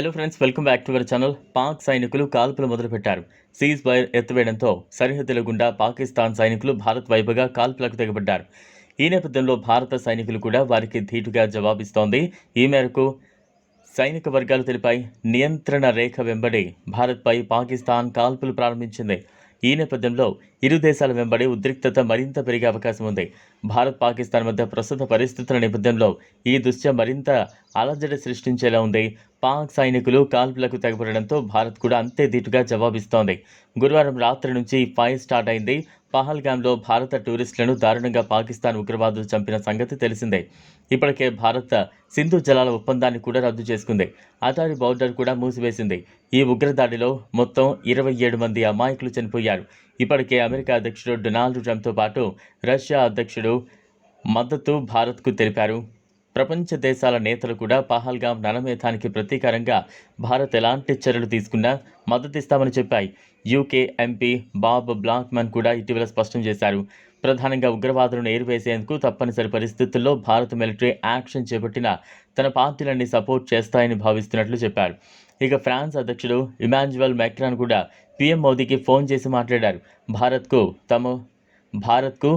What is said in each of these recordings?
Hello friends welcome back to our channel Pak సైనికులు కాల్పులు మొదలుపెట్టారు. సీజ్ ఫైర్ ఎత్తివేయడంతో సరిహద్దుల గుండా పాకిస్తాన్ సైనికులు భారత్ వైపుగా కాల్పులకు తెగబడ్డారు. ఈ నేపథ్యంలో భారత సైనికులు కూడా వారికి ధీటుగా జవాబిస్తోంది. ఈ మేరకు సైనిక వర్గాలు తెలిపాయి. నియంత్రణ రేఖ వెంబడి భారత్పై పాకిస్తాన్ కాల్పులు ప్రారంభించింది. ఈ నేపథ్యంలో ఇరు దేశాల వెంబడి ఉద్రిక్తత మరింత పెరిగే అవకాశం ఉంది. భారత్ పాకిస్తాన్ మధ్య ప్రస్తుత పరిస్థితుల నేపథ్యంలో ఈ దృశ్యం మరింత అలజడి సృష్టించేలా ఉంది. పాక్ సైనికులు కాల్పులకు తెగపడడంతో భారత్ కూడా అంతే ధీటుగా జవాబిస్తోంది. గురువారం రాత్రి నుంచి ఫైర్ స్టార్ట్ అయింది. పహల్గామ్లో భారత టూరిస్టులను దారుణంగా పాకిస్తాన్ ఉగ్రవాదులు చంపిన సంగతి తెలిసిందే. ఇప్పటికే భారత్ సింధు జలాల ఒప్పందాన్ని కూడా రద్దు చేసుకుంది. అటారి బౌర్డర్ కూడా మూసివేసింది. ఈ ఉగ్రదాడిలో మొత్తం ఇరవై ఏడు మంది అమాయకులు చనిపోయారు. ఇప్పటికే అమెరికా అధ్యక్షుడు డొనాల్డ్ ట్రంప్తో పాటు రష్యా అధ్యక్షుడు మద్దతు భారత్కు తెలిపారు. ప్రపంచ దేశాల నేతలు కూడా పహల్గాం నరమేధానికి ప్రతీకారంగా భారత్ ఎలాంటి చర్యలు తీసుకున్నా మద్దతిస్తామని చెప్పాయి. యూకే ఎంపీ బాబ్ బ్లాక్మన్ కూడా ఇటీవల స్పష్టం చేశారు. ప్రధానంగా ఉగ్రవాదులను ఏరివేసేందుకు తప్పనిసరి పరిస్థితుల్లో భారత మిలిటరీ యాక్షన్ చేపట్టిన తన పార్టీలన్నీ సపోర్ట్ చేస్తాయని భావిస్తున్నట్లు చెప్పారు. ఇక ఫ్రాన్స్ అధ్యక్షుడు ఇమాన్యువల్ మెక్రాన్ కూడా పీఎం మోదీకి ఫోన్ చేసి మాట్లాడారు. భారత్కు తమ భారత్కు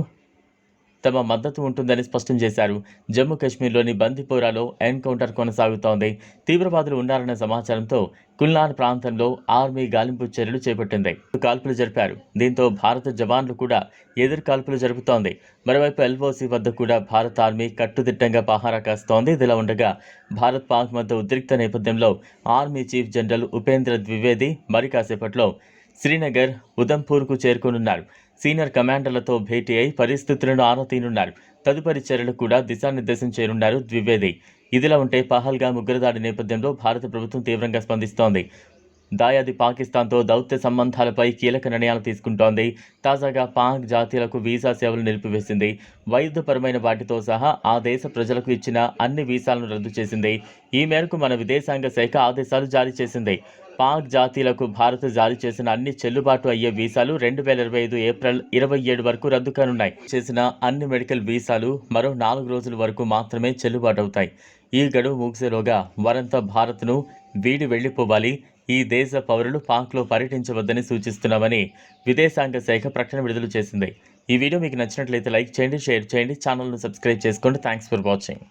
తమ మద్దతు ఉంటుందని స్పష్టం చేశారు. జమ్మూ కాశ్మీర్లోని బందిపోరాలో ఎన్కౌంటర్ కొనసాగుతోంది. తీవ్రవాదులు ఉన్నారన్న సమాచారంతో కుల్నార్ ప్రాంతంలో ఆర్మీ గాలింపు చర్యలు చేపట్టింది. కాల్పులు జరిపారు. దీంతో భారత జవాన్లు కూడా ఎదురు కాల్పులు జరుపుతోంది. మరోవైపు ఎల్ఓసి వద్ద కూడా భారత ఆర్మీ కట్టుదిట్టంగా పహారా కాస్తోంది. ఇదిలా ఉండగా భారత్ పాక్ మధ్య ఉద్రిక్త నేపథ్యంలో army chief general Upendra Dwivedi మరి కాసేపట్లో శ్రీనగర్ ఉదంపూర్కు చేరుకోనున్నారు. సీనియర్ కమాండర్లతో భేటీ అయి పరిస్థితులను ఆరా తీనున్నారు. తదుపరి చర్యలు కూడా దిశానిర్దేశం చేయనున్నారు ద్వివేది. ఇదిలా ఉంటే పహల్గా ఉగ్రదాడి నేపథ్యంలో భారత ప్రభుత్వం తీవ్రంగా స్పందిస్తోంది. దాయాది పాకిస్తాన్తో దౌత్య సంబంధాలపై కీలక నిర్ణయాలు తీసుకుంటోంది. తాజాగా పాక్ జాతీయులకు వీసా సేవలు నిలిపివేసింది. వైద్యపరమైన వాటితో సహా ఆ దేశ ప్రజలకు ఇచ్చిన అన్ని వీసాలను రద్దు చేసింది. ఈ మేరకు మన విదేశాంగ శాఖ ఆదేశాలు జారీ చేసింది. పాక్ జాతీయులకు భారత్ జారీ చేసిన అన్ని చెల్లుబాటు అయ్యే వీసాలు రెండు వేల ఇరవై ఐదు ఏప్రిల్ ఇరవై ఏడు వరకు రద్దు కానున్నాయి. చేసిన అన్ని మెడికల్ వీసాలు మరో నాలుగు రోజుల వరకు మాత్రమే చెల్లుబాటు అవుతాయి. ఈ గడువు ముగిసేలోగా వరంతా భారత్ను వీడి వెళ్ళిపోవాలి. ఈ దేశ పౌరులు పాక్లో పర్యటించవద్దని సూచిస్తున్నామని విదేశాంగ శాఖ ప్రకటన విడుదల చేసింది. ఈ వీడియో మీకు నచ్చినట్లయితే లైక్ చేయండి షేర్ చేయండి ఛానల్ను సబ్స్క్రైబ్ చేసుకోండి. Thanks for watching.